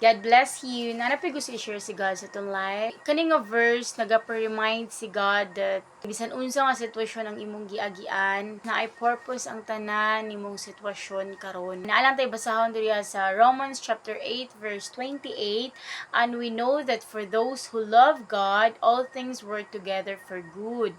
God bless you. Nanapay ko si share si God sa itong life. Kaning nga verse, nagapa-remind si God that bisan unsa nga sitwasyon ang imong giagian, na ay purpose ang tanan nimong sitwasyon karon. Naalang tayo basahon diriya sa Romans chapter 8 verse 28, and we know that for those who love God, all things work together for good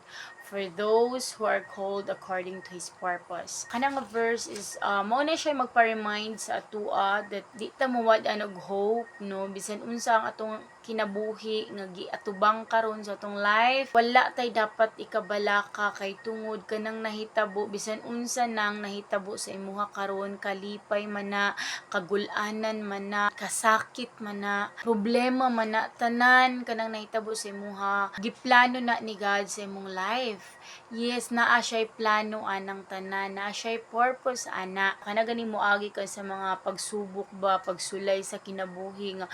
for those who are called according to His purpose. Kanang verse is, uh, mo na siya magpa-remind sa atua that di ta mawad og hope, no? Bisan unsa ang atong kinabuhi nga giatubang karon sa atong life wala tay dapat ikabalaka kay tungod kanang nahitabo bisan unsa nang nahitabo sa imuha karon kalipay man na kagulanan man na kasakit man na problema man na tanan kanang nahitabo sa imuha giplano na ni God sa imong life yes naa siya'y plano anang tanan naa siya'y purpose ana. Kana gani mo agi ka sa mga pagsubok ba pagsulay sa kinabuhi nga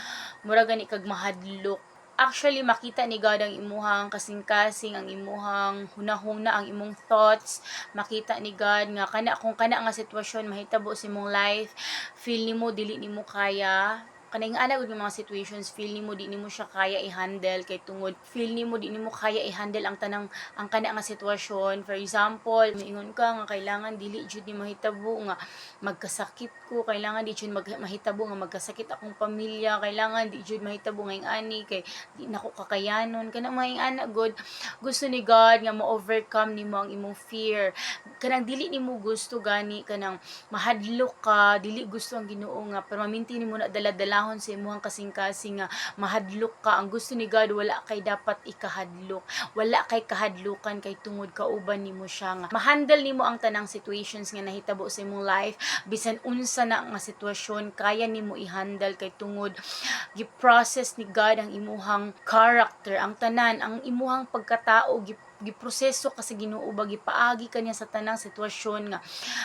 mura gani kag mahadlok. Actually makita ni God ang imuhang kasing-kasing ang imuhang hunahuna ang imong thoughts. Makita ni God nga kana kung kana nga sitwasyon mahitabo sa imong life feel nimo dili nimo kaya kanang ana gud mga situations feel nimo di nimo siya kaya i-handle. Kay tungod feel nimo di nimo kaya i-handle ang tanang ang kana nga sitwasyon. For example miingon ka nga kailangan dili jud ni mahitabo nga magkasakit ko. Kailangan di jud mag, mahitabo nga magkasakit akong pamilya. Kailangan di jud mahitabo nga ani kay di nako kakayanon. Kanang mga ana good gusto ni God nga mo-overcome nimo ang imong fear. Kanang dili nimo gusto gani kanang mahadlok ka dili gusto ang Ginoo nga pero maminti nimo na daladalahon sa imong kasing-kasing nga mahadlok ka. Ang gusto ni God wala kay dapat ikahadlok. Wala kay kahadlukan kay tungod kauban nimo siya nga. Mahandle nimo ang tanang situations nga nahitabo sa imong life. Bisan unsa na nga sitwasyon kaya nimo i-handle kay tungod gi-process ni God ang imuhang character ang tanan ang imuhang pagkatao gi giproseso kasi Ginoo ba gipaagi kanya sa tanang sitwasyon nga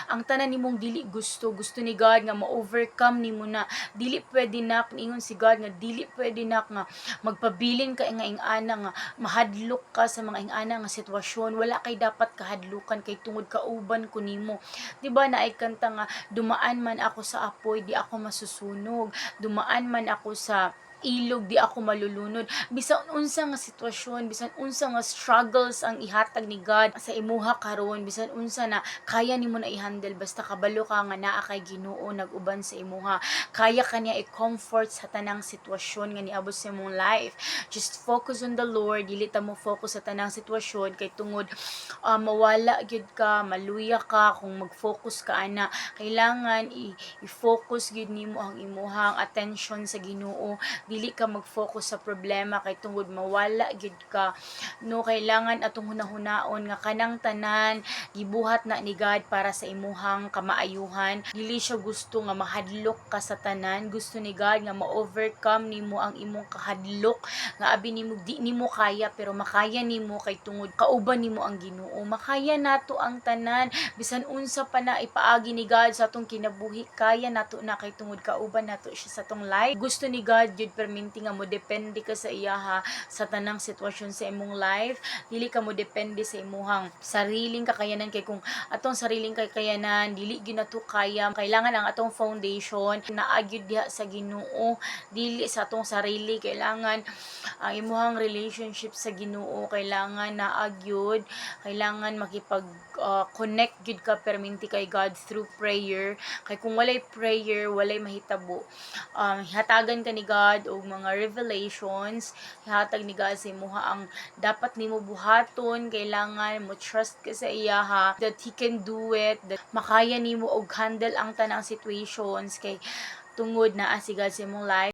ang tanan nimong dili gusto. Gusto ni God nga ma-overcome nimo na. Dili pwede na ingon si God nga dili pwede na nga magpabilin ka nga ing ana nga mahadlok ka sa mga ing ana nga sitwasyon. Wala kay dapat kahadlukan kay tungod kauban ko nimo. Di ba na kanta nga dumaan man ako sa apoy di ako masusunog. Dumaan man ako sa ilog di ako malulunod. Bisan unsa nga sitwasyon bisan unsa nga struggles ang ihatag ni God sa imuha karon bisan unsa na kaya nimo na i-handle basta kabalo ka nga naa kay Ginoo naguban sa imuha. Kaya kanya i-comfort sa tanang sitwasyon nga niabot sa imong life. Just focus on the Lord dili ta mo focus sa tanang sitwasyon kay tungod ah, mawala gyud ka maluya ka kung mag-focus ka ana. Kailangan i-focus gyud nimo ang imuhang attention sa Ginoo dili ka mag-focus sa problema kay tungod mawala gyud ka no? Kailangan atong hunahunaon nga kanang tanan gibuhat na ni God para sa imuhang kamaayuhan. Dili siya gusto nga mahadlok ka sa tanan. Gusto ni God nga ma-overcome nimo ang imong kahadlok. Nga abi nimo di nimo kaya pero makaya nimo kay tungod kauban nimo ang Ginoo. Makaya nato ang tanan. Bisan unsa pa na ipaagi ni God sa atong kinabuhi kaya nato na kay tungod kauban nato siya sa atong life. Gusto ni God jud perminti nga mo depende ka sa iya ha sa tanang sitwasyon sa imong life. Dili ka mo depende sa imuhang sariling kakayanan. Kay kung atong sariling kakayanan dili gyud nato kaya. Kailangan ang atong foundation. Naagyud diha sa Ginoo. Dili sa atong sarili. Kailangan ang imuhang relationship sa Ginoo. Kailangan naagyud kailangan makipag uh, connect gyud ka perminti kay God through prayer. Kay kung walay prayer walay mahitabo. Um, hatagan ka ni God og mga revelations. Hatag ni God sa imuha ang dapat nimo buhaton. Kailangan mo trust ka sa iya ha? That he can do it that makaya nimo og handle ang tanang situations. Kay tungod na si God sa imong life